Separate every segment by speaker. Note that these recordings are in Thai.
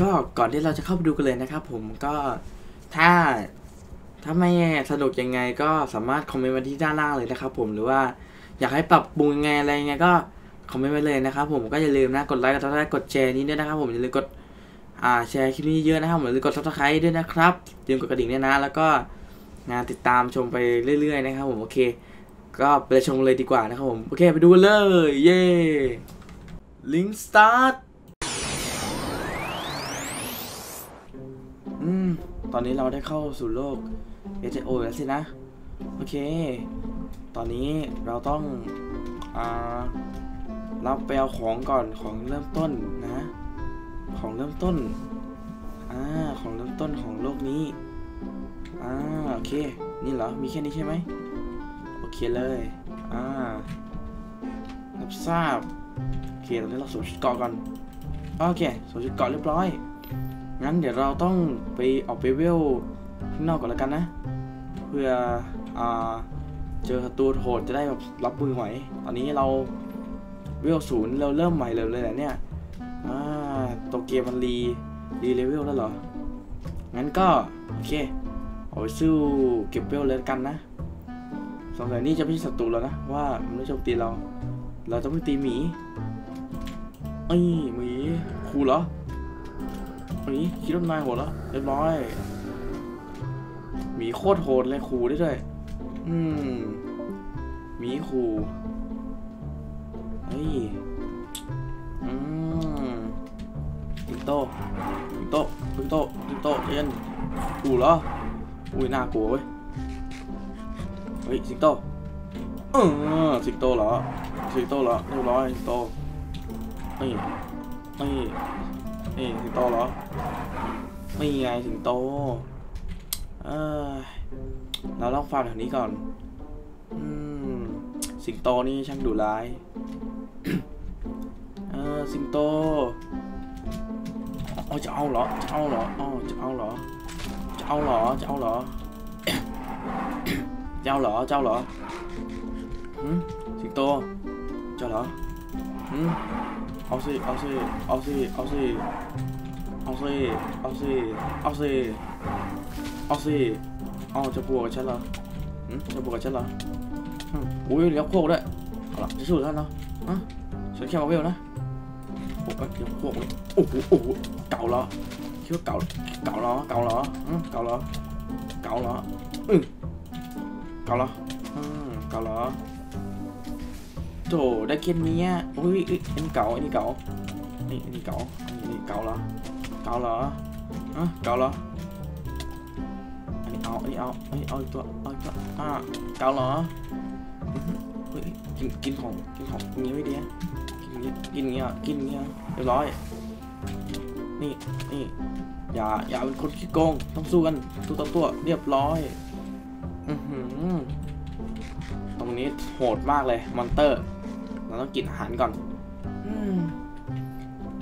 Speaker 1: ก็ก่อนที่เราจะเข้าไปดูกันเลยนะครับ ผมก็ถ้าถ้าไม่สนุกยังไงก็สามารถคอมเมนต์มาที่ด้านล่างเลยนะครับ ผมหรือว่าอยากให้ปรับปรุงยังไงอะไรยังไงก็คอมเมนต์ไว้เลยนะครับ ผมก็อย่าลืมนะกดไลค์กดซับสไครต์กดแชร์นี้ด้วยนะครับ ผมอย่าลืมกดอ่าแชร์คลิปนี้เยอะนะครับผมอย่าลืมกดซับสไครต์ด้วยนะครับอย่าลืมกดกระดิ่งด้วยนะ แล้วก็งานติดตามชมไปเรื่อย ๆ นะครับ ผมโอเค ก็ไปชมเลยดีกว่านะครับผมโอเคไปดูกันเลยเย้ลิงสตาร์ท อืม ตอนนี้เราได้เข้าสู่โลก s o แล้วสินะ โอเค ตอนนี้เราต้องอ่าเราไปเอาของก่อนของเริ่มต้นนะ ของเริ่มต้นอ่าของเริ่มต้นของโลกนี้อ่าโอเค นี่เหรอ มีแค่นี้ใช่ไหมโอเคเลยอ่ารับทราบโอเคตอนนี้เราสวมชุดเกาะก่อนโอเคสวมชุดเกาะเรียบร้อย งั้นเดี๋ยวเราต้องไปออกไปเวลข้างนอกก่อนแล้วกันนะ เพื่ออเจอศัตรูโหดจะได้แบบรับมือไหวตอนนี้เราเวลศูนย์เราเริ่มใหม่เลยเลยแหละเนี่ยตัวเกมมันรีรีเลเวลแล้วเหรอ งั้นก็ โอเคเอาไปสู้เก็บเวลเลยละกันนะสงสัยนี่จะไม่ใช่ศัตรูแล้วนะว่ามันไม่โจมตีเรา เราจะไม่ตีหมีไอ้ยหมีครูเหรอ หมีคิดว่านายโหดแล้วเรียบร้อยหมีโคตรโหดเลยขู่ได้ด้วย อืมหมีขู่เฮ้ย อืมสิงโตสิงโตสิงโตสิงโตเย็นขู่เหรอ อุ้ยน่ากลัวเว้ย เฮ้ยสิงโตเออสิงโตเหรอสิงโตเหรอเรียบร้อยสิงโตนี่นี่ นี่สิงโตเหรอ ไม่ไงสิงโต เออเราลองฟัร์แถวนี้ก่อน อืม สิงโตนี่ช่างดุร้าย เออสิงโตเอจะเอาเหรอ จะเอาเหรออ๋อจะเอาเหรอ จะเอาเหรอ จะเอาเหรอ เจ้าเหรอ เจ้าเหรอสิงโต เจ้าเหรอ Aussie, Aussie, Aussie, Aussie, Aussie, Aussie, Aussie, Aussie. Ồ, oh, cho bùa chết là. Ừ, cho bùa chết là. Ừ. Ui, léo khổ đấy. Hoặc là, chứ sửa ra nào. Hả? Sẽ kêu vào đó. Ủa, cái kiểu khổ đấy. Ủa, ủa, ủa, cào lọ. Chứ cào, cào lọ, cào lọ. Ừ, cào lọ. Cào lọ. Ừ. Cào lọ. Ừ, cào lọ. โอ้โหโอ้โหเก่าเหรอคิดว่าเก่าเก่าเหรอเก่าเหรออืมเก่าเหรอเก่าเหรออืมเก่าเหรออืมเก่าเหรอโถได้แค่นี้อะอุ้ยอุ้ยอันนี้เก่า อันนี้เก่า นี่อันนี้เก่าอันนี้เก่าเหรอ เก่าเหรออะเก่าเหรอ อันนี้เอา อันนี้เอาอันนี้เอาอีกตัวเอาอีกตัวอ่าเก่าเหรออื้อหือเฮ้ยกินกินของกินของอย่างนี้ไม่ดีอะกินอย่างนี้กินอย่างนี้อะกินอย่างนี้อะเรียบร้อย นี่นี่อย่าอย่าเป็นคนขี้โกงต้องสู้กันตัวต่อตัวเรียบร้อยอือหือตรงนี้โหดมากเลยมอนเตอร์ เราต้องกินอาหารก่อน อืม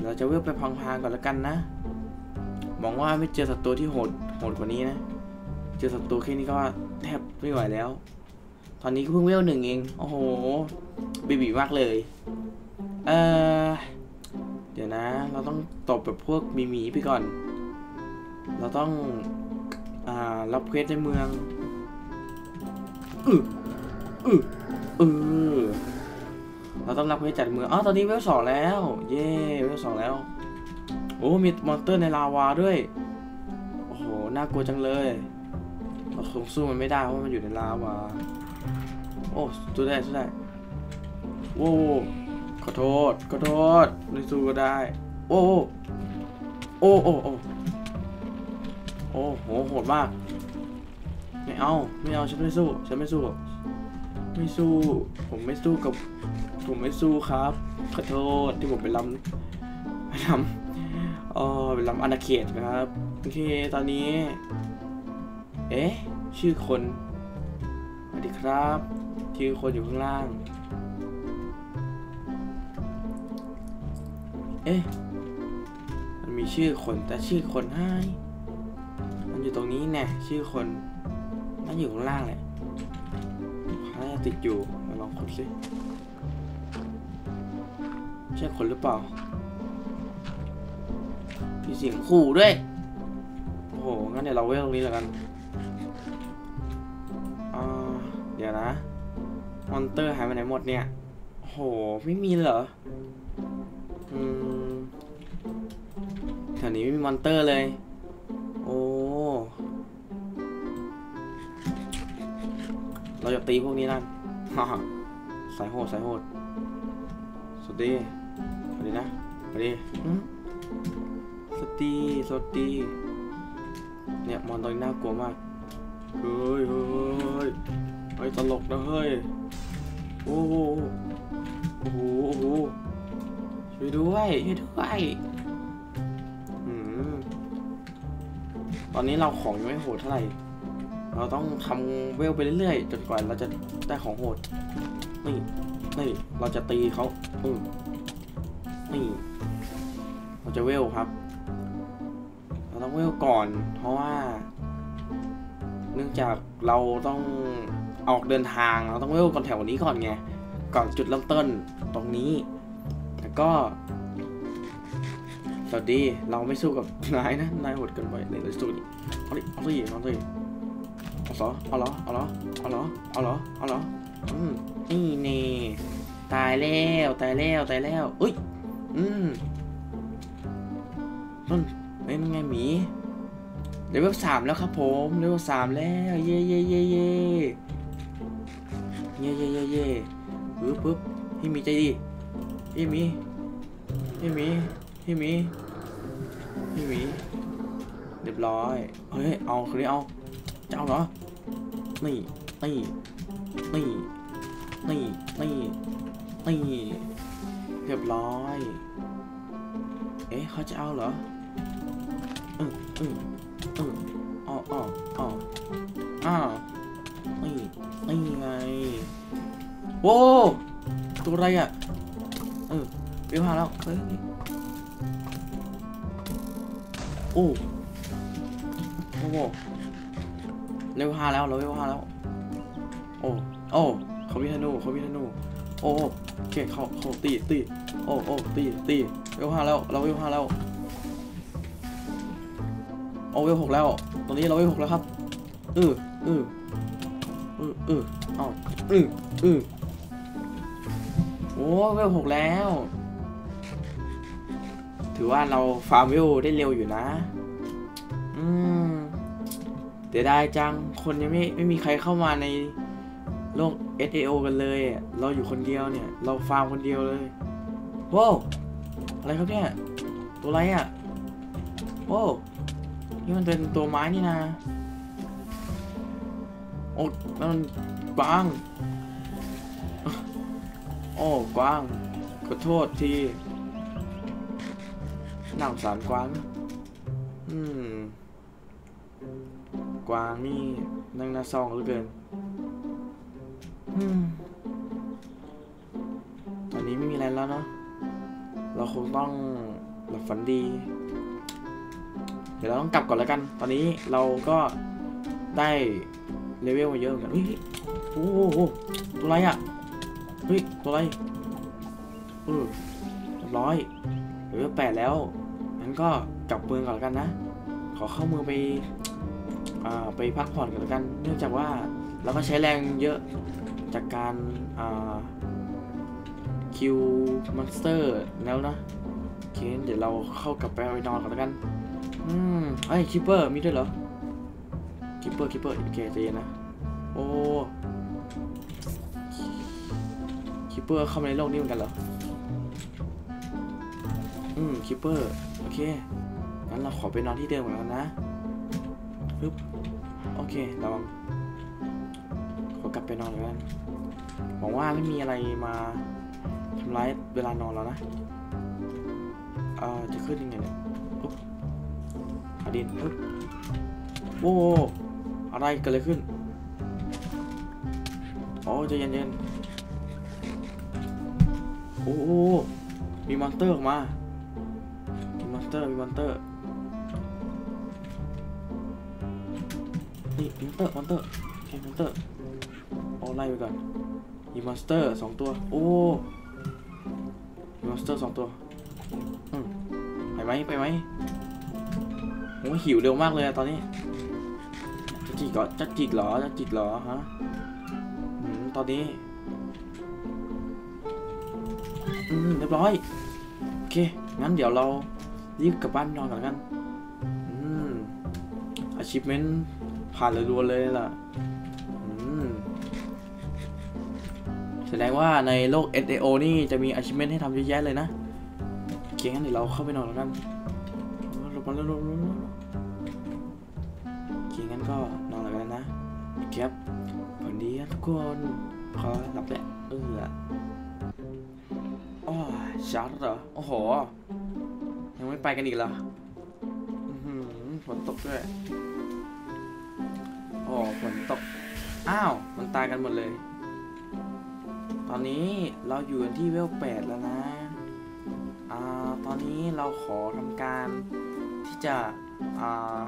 Speaker 1: เราจะเวลไปพังๆก่อนแล้วกันนะหวังว่าไม่เจอศัตรูที่โหดโหดกว่านี้นะ เจอศัตรูแค่นี้ก็แทบไม่ไหวแล้ว ตอนนี้ก็เพิ่งเวลหนึ่งเอง โอ้โหบีบีมากเลย เออเดี๋ยวนะ เราต้องตบแบบพวกมีหมีไปก่อน เราต้อง อ่า รับเควสในเมืองอืออือเออ เราต้องรับเควสจากเมืองอ๋อตอนนี้เวลสองแล้ว เย้เวลสองแล้ว โอ้มีมอนเตอร์ในลาวาด้วย โอ้โห น่ากลัวจังเลยเราคงสู้มันไม่ได้เพราะมันอยู่ในลาวา โอ้สู้ได้สู้ได้โอ้ขอโทษขอโทษไม่สู้ก็ได้ โอ้โอ้โอ้โอ้โอ้โหโหดมาก ไม่เอา ไม่เอา ฉันไม่สู้ ฉันไม่สู้ ไม่สู้ ผมไม่สู้กับ ผมไม่สู้ครับ ขอโทษที่ผมไปลำไปลำเออไปลำอาณาเขตครับ โอเค ตอนนี้ เอ๊ะ ชื่อคนสวัสดีครับชื่อคนอยู่ข้างล่าง เอ๊ะ มันมีชื่อคนแต่ชื่อคนหายมันอยู่ตรงนี้แน่ชื่อคนน่าอยู่ข้างล่างแหละน่าจะติดอยู่มาลองกดสิ ใช่คนหรือเปล่า มีเสียงขู่ด้วย โอ้โห งั้นเดี๋ยวเราเวลตรงนี้แล้วกันเดี๋ยวนะ มอนเตอร์หายไปไหนหมดเนี่ยโอ้โห ไม่มีเหรอ อืมแถวนี้ไม่มีมอนเตอร์เลย โอ้ เราจะตีพวกนี้นั่นฮ่าฮ่าสายโหดสายโหดสวัส ดีสวัสดีนะสวัสดีอืมสวัสดีสวัสดีเนี่ยมอนตัวนี้น่ากลัวมาก เฮ้ยเฮ้ยเฮ้ยตลกนะเฮ้ย โอ้โห โอ้โหโอ้โหช่วยด้วยช่วยด้วยอืมตอนนี้เราของยังไม่โหดเท่าไหร่ เราต้องทำเวลไปเรื่อยๆจนกว่าเราจะได้ของโหด นี่ นี่ เราจะตีเขาอืม นี่เราจะเวลครับ เราต้องเวลก่อน เพราะว่า เนื่องจากเราต้องออกเดินทาง เราต้องเวลก่อนแถวนี้ก่อนไง ก่อนจุดเริ่มต้นตรงนี้ แล้วก็สวัสดีเราไม่สู้กับนายนะนายโหดเกินไปในเลยสู้ดิเอาดิเอาสิเอาสิเอาสอเอาเหรอเอาเหรอเอาเหรอเอาเหรอเอาเหรออืมนี่เน่ตายแล้วตายแล้วตายแล้วอุ้ย อืมนั่นเป็นไงหมีเลเวลสามแล้วครับผมเลเวลสามแล้ว เย่เย่เย่เย่เย่เย่เย่เย่ปึ๊บปึ๊บพี่มีใจดีพี่มีพี่มีพี่มีพี่มีเรียบร้อยเฮ้ยเอาคนนี้เอาจะเอาเหรอนี่นี่นี่นี่นี่นี่เรียบร้อย เอ๊ะเขาจะเอาเหรออืมอืมอืมอ๋ออ๋ออ๋ออ้าวนี่นี่ไงโว้ตัวอะไรอะเออเบี้ยวหาแล้วเฮ้ยโอ้โอ้โหเร็วหาแล้วเราเร็วหาแล้ว โอ้โอ้เขาวิธนูเขาวิธนูโอ้โอเคเขาเขาตีตีโอ้โอ้ตีตี เวลห้าแล้ว เราเวลห้าแล้วโอ้เวลหกแล้ว ตอนนี้เราเวลหกแล้วครับอืออืออืออือเอาอืออือโอ้เวลหกแล้ว ถือว่าเราฟาร์มเวลได้เร็วอยู่นะ อืมเดี๋ยวได้จัง คนยังไม่ไม่มีใครเข้ามาในโลก SAO กันเลย เราอยู่คนเดียวเนี่ย เราฟาร์มคนเดียวเลยว้าว อะไรครับเนี่ย ตัวอะไรอะว้นี่มันเป็นตัวไม้นี่นะ โอ้นั่นมันกวาง โอ้กวาง ขอโทษทีน่าสงสารกวาง อืม กวางนี่นั่งหน้าซองเหลือเกิน อืม ตอนนี้ไม่มีอะไรแล้วเนาะ เราคงต้องหลับฝันดี เดี๋ยวเราต้องกลับก่อนแล้วกัน ตอนนี้เราก็ได้เลเวลมาเยอะเหมือนกันเฮ้ยโอ้โหตัวอะไรอะเฮ้ยตัวอะไรเออเรียบร้อยเลเวลแปดแล้วงั้นก็กลับเมืองก่อนแล้วกันนะ ขอเข้าเมืองไปอ่าไปพักผ่อนกันแล้วกัน เนื่องจากว่าเราก็ใช้แรงเยอะจากการอ่า คิวมอนสเตอร์แล้วนะโอเคเดี๋ยวเราเข้ากลับไปไปนอนก่อนแล้วกัน อืมไอ้คิปเปอร์มีด้วยเหรอคิปเปอร์คิปเปอร์โอเคใจเย็นนะ โอ้คิปเปอร์เข้ามาในโลกนี้เหมือนกันเหรอ อืมคิปเปอร์โอเคงั้นเราขอไปนอนที่เดิมก่อนแล้วนะปึ๊บโอเคเระวังขอกลับไปนอนแล้วกันหวังว่าไม่มีอะไรมาำร้ายเวลานอนแล้วนะเอ่อจะขึ้นยังไงเนี่ยปุ๊บอาดินปุ๊บโว้อะไรเกิดอะไรขึ้นโอ้ใจเย็นๆโอ้โหมีมอนเตอร์ออกมามีมอนเตอร์มีมอนเตอร์นี่มอนเตอร์มอนเตอร์โอเคมอนเตอร์เอาไล่ไปก่อนมีมอนสเตอร์สองตัว โอ้ เตอร์สองตัวไปไหมไปไหมผมหิวเร็วมากเลยอะตอนนี้จะจิกเหรอจะจิกเหรอจะจิกเหรอฮะตอนนี้อืมเรียบร้อยโอเคงั้นเดี๋ยวเรารีบกลับบ้านนอนก่อนกันอืม achievement ผ่านเลยรัวเลยล่ะ ดงว่าในโลก SAO นี่จะมี achievement ให้ทำเยอะแยะเลยนะโอเคงั้นเดี๋ยวเราเข้าไปนอนแล้วกันลงมาล้วลบลบโอเคงั้นก็นอนแล้วกันนะครับฝันดีนะทุกคนขอหลับแหละเออโอ้ยชาร์จเหรอโอ้โห ยังไม่ไปกันอีกเหรออื้อหือฝนตกด้วยโอ้ฝนตก อ้าว มันตายกันหมดเลย ตอนนี้เราอยู่กันที่เวลแปดแล้วนะ อ่า ตอนนี้เราขอทำการที่จะ อ่า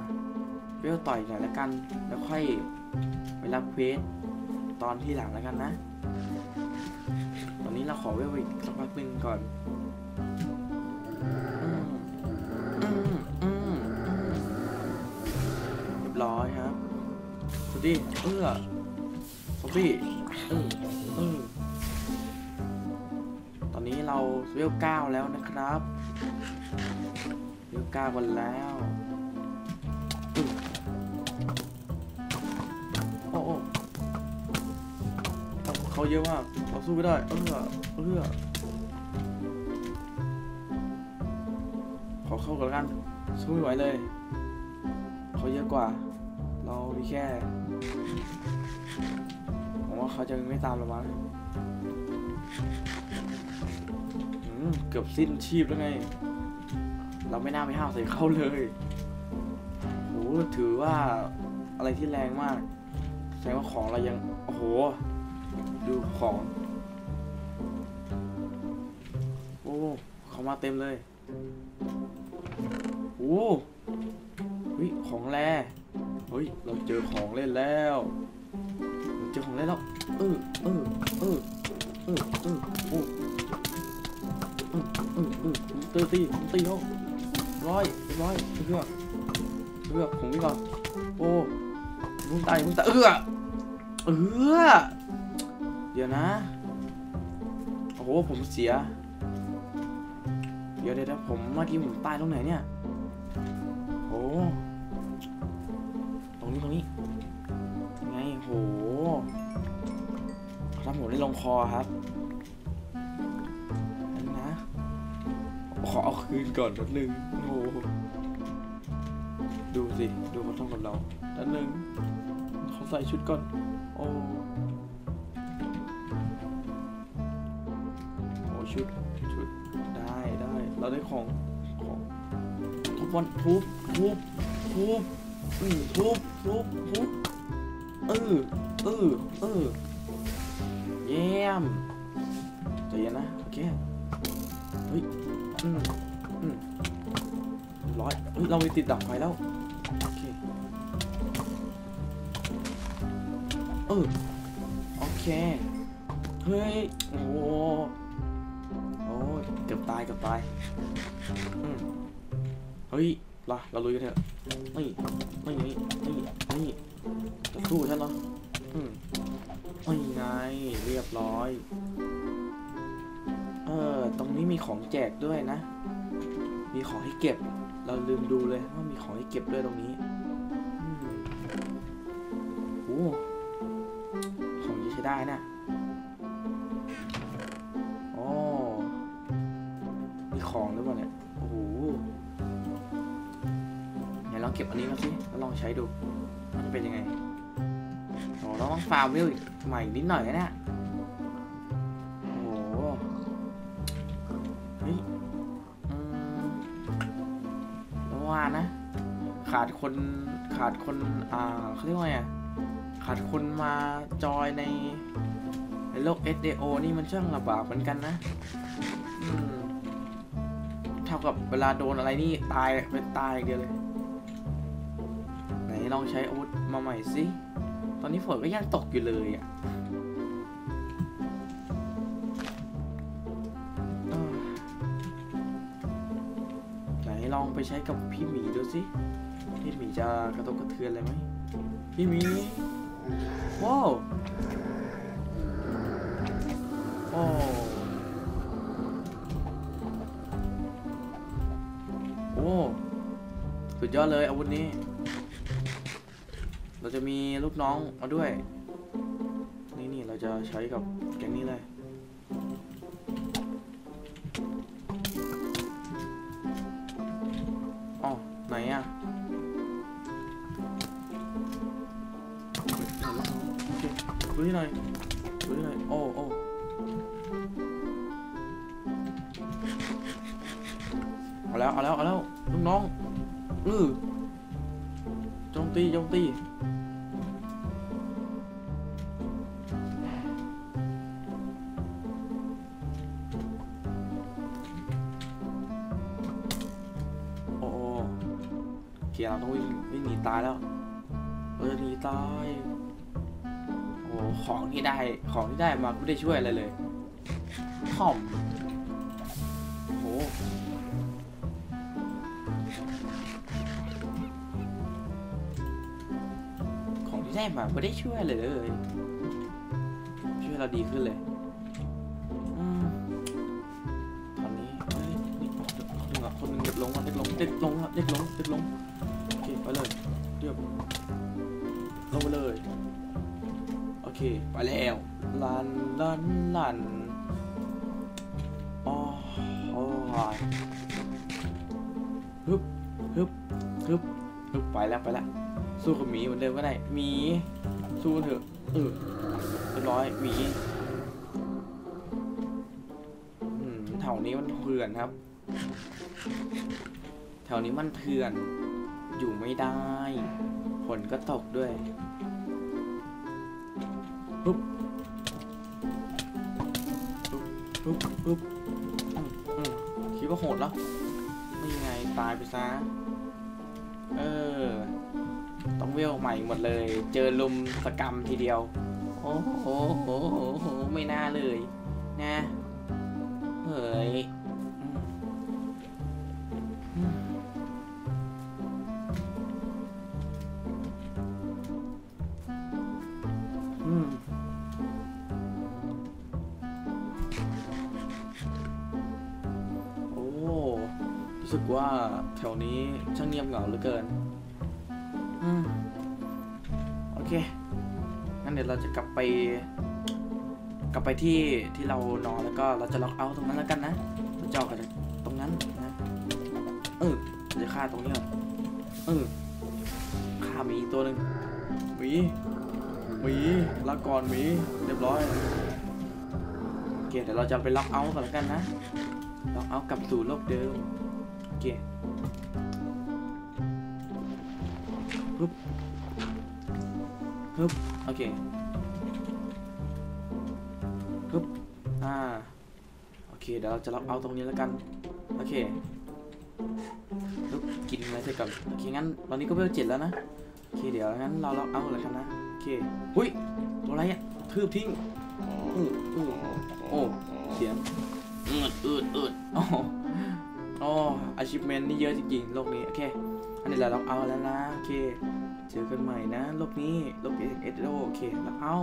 Speaker 1: เวลต่อยหน่อยแล้วกัน แล้วค่อยไปรับเควสตอนที่หลังแล้วกันนะ ตอนนี้เราขอเวลอีกสักพักหนึ่งก่อนเรียบร้อยครับสวัสดีเอื้อสวัสดีเออเออ เราเวลเก้าแล้วนะครับเวลเก้ากันแล้วอืมโอ้โอ้เขาเยอะมากเราสู้ไม่ได้เออเออขอเข้าก่อนกันสู้ไม่ไหวเลยเขาเยอะกว่า เรามีแค่ผมว่าเขาจะไม่ตามเรามา เกือบสิ้นชีพแล้วไง เราไม่น่าไปห้าวใส่เขาเลยโหถือว่าอะไรที่แรงมาก แสดงว่าของเรายัง โอ้โห ดูของ โอ้เขามาเต็มเลยโอ้เฮ้ยของแร่เฮ้ย เราเจอของเล่นแล้วเราเจอของเล่นแล้ว เออ เออ เออ เออ เออ โอ้ ออเออเอตีตีตีเขาร้อยร้อยเพื่อเพื่อผมวิ่งก่อนโอ้มึงตายมึงตายเออเออเดี๋ยวนะโอ้โหผมเสีย เดี๋ยวเดี๋ยวผมเมื่อกี้ผมตายตรงไหนเนี่ยโอ้ตรงนี้ตรงนี้ไงโหเขาทำผมได้ลงคอครับ คืนก่อนนิดนึงโอ้โหดูสิ ดูเขาทำกับเรานิดนึงเขาใส่ชุดก่อน โอ้โหชุด ชุด ได้ได้ เราได้ของ ของ ทุบบอลทุบทุบทุบอืมทุบทุบทุบเออเออเออเยี่ยมใจเย็นนะ โอเค เฮ้ย อืม ร้อยเราไปติดดับไฟแล้ว โอเค เออ โอเค เฮ้ย โอ้โหโอ้เกือบตายเกือบตายอืมเฮ้ยล่ะเราลุยกันเถอะนี่นี่นี่นี่นี่จะสู้ฉันเหรออืมนี่ไงเรียบร้อย เออ ตรงนี้มีของแจกด้วยนะ มีของให้เก็บ เราลืมดูเลยว่ามีของให้เก็บด้วยตรงนี้โอ้ของที่ใช้ได้นะโอ้มีของหรือเปล่าเนี่ย โอ้โหไหนลองเก็บอันนี้มาสิ แล้วลองใช้ดู มันจะเป็นยังไงโอ้เราต้องฟาร์มเวลอีกใหม่นิดหน่อยนะ คนขาดคนอ่าเขาเรียกว่าไงขาดคนมาจอยในในโลก SDO นี่มันช่างลำบากเหมือนกันนะเท่ากับเวลาโดนอะไรนี่ตายเป็นตายอย่างเดียวเลย ไหนลองใช้อาวุธมาใหม่สิ ตอนนี้ฝนก็ยังตกอยู่เลยอะไหนลองไปใช้กับพี่หมีดูสิ พี่หมีจะกระทบกระเทือนอะไรไหมพี่หมีว้าวโอ้โอ้สุดยอดเลยอาวุธนี้ เราจะมีลูกน้องมาด้วย นี่นี่เราจะใช้กับแก๊งนี้เลยอ๋อไหนอะ ดูที่หน่อยดูที่หน่อยโอ้โอ้เอาแล้วเอาแล้วเอาแล้วลูกน้องอือจมตีจมตีโอ้โอ้โอเคเราต้องวิ่งวิ่งหนีตายแล้วเราจะหนีตาย ของที่ได้ของที่ได้มาไม่ได้ช่วยอะไรเลยข่อมโอ้ของที่ได้มาไม่ได้ช่วยอะไรเลย ช่วยเราดีขึ้นเลยอืมตอนนี้เฮ้ยนี่คนหนึ่งอะคนหนึ่งเด็กลงอะเด็กลงเด็กลงอะเด็กลงเด็กลงโอเคไปเลยเรียบลงไปเลยโอ เคไปแล้วลันลันลันอ๋อโอ้ยฮึบฮึบฮึบฮึบไปแล้วไปแล้วสู้กับหมีเหมือนเดิมก็ได้หมีสู้เถอะเออเรียบร้อยหมีแถวนี้มันเถื่อนครับ แถวนี้มันเถื่อน อยู่ไม่ได้ฝนก็ตกด้วย ปุ๊บปุ๊บอืมอืมคิดว่าโหดแล้วนี่ไงตายไปซะ เออ ต้องเวลใหม่หมดเลย เจอลุมสกรรมทีเดียว โอ้โหโหโหโห ไม่น่าเลย นะ เฮ้ย แถวนี้ช่างเงียบเหงาเหลือเกิน อืม โอเค งั้นเดี๋ยวเราจะกลับไป กลับไปที่ที่เรานอนแล้วก็เราจะล็อกเอาท์ตรงนั้นแล้วกันนะเราจะออกจากตรงนั้นนะ เออเราจะฆ่าตรงนี้ก่อนเออฆ่าหมีอีกตัวหนึ่งหมีหมีลาก่อนหมีเรียบร้อยโอเคเดี๋ยวเราจะไปล็อกเอาท์ก่อนแล้วกันนะล็อกเอาท์กลับสู่โลกเดิมโอเค ปึ๊บปึ๊บโอเคปึ๊บอ่าโอเคเดี๋ยวเราจะล็อกเอาตรงนี้แล้วกัน โอเคปึ๊บกินอะไรเสร็จก่อนโอเคงั้นตอนนี้ก็เวลเจ็ดแล้วนะโอเคเดี๋ยวงั้นเราล็อกเอาท์แล้วกันนะโอเคหุ้ยตัวอะไรอะทืบทิ้งอืดอืดโอ้เสียงอืดอืดอืดโอ้โอ้อาชิพเมนนี่เยอะจริงๆโลกนี้โอเคอันนี้เราล็อกเอาแล้วนะโอเค เจอกันใหม่นะโลกนี้โลกเอ็ดโอเคแล้วเอา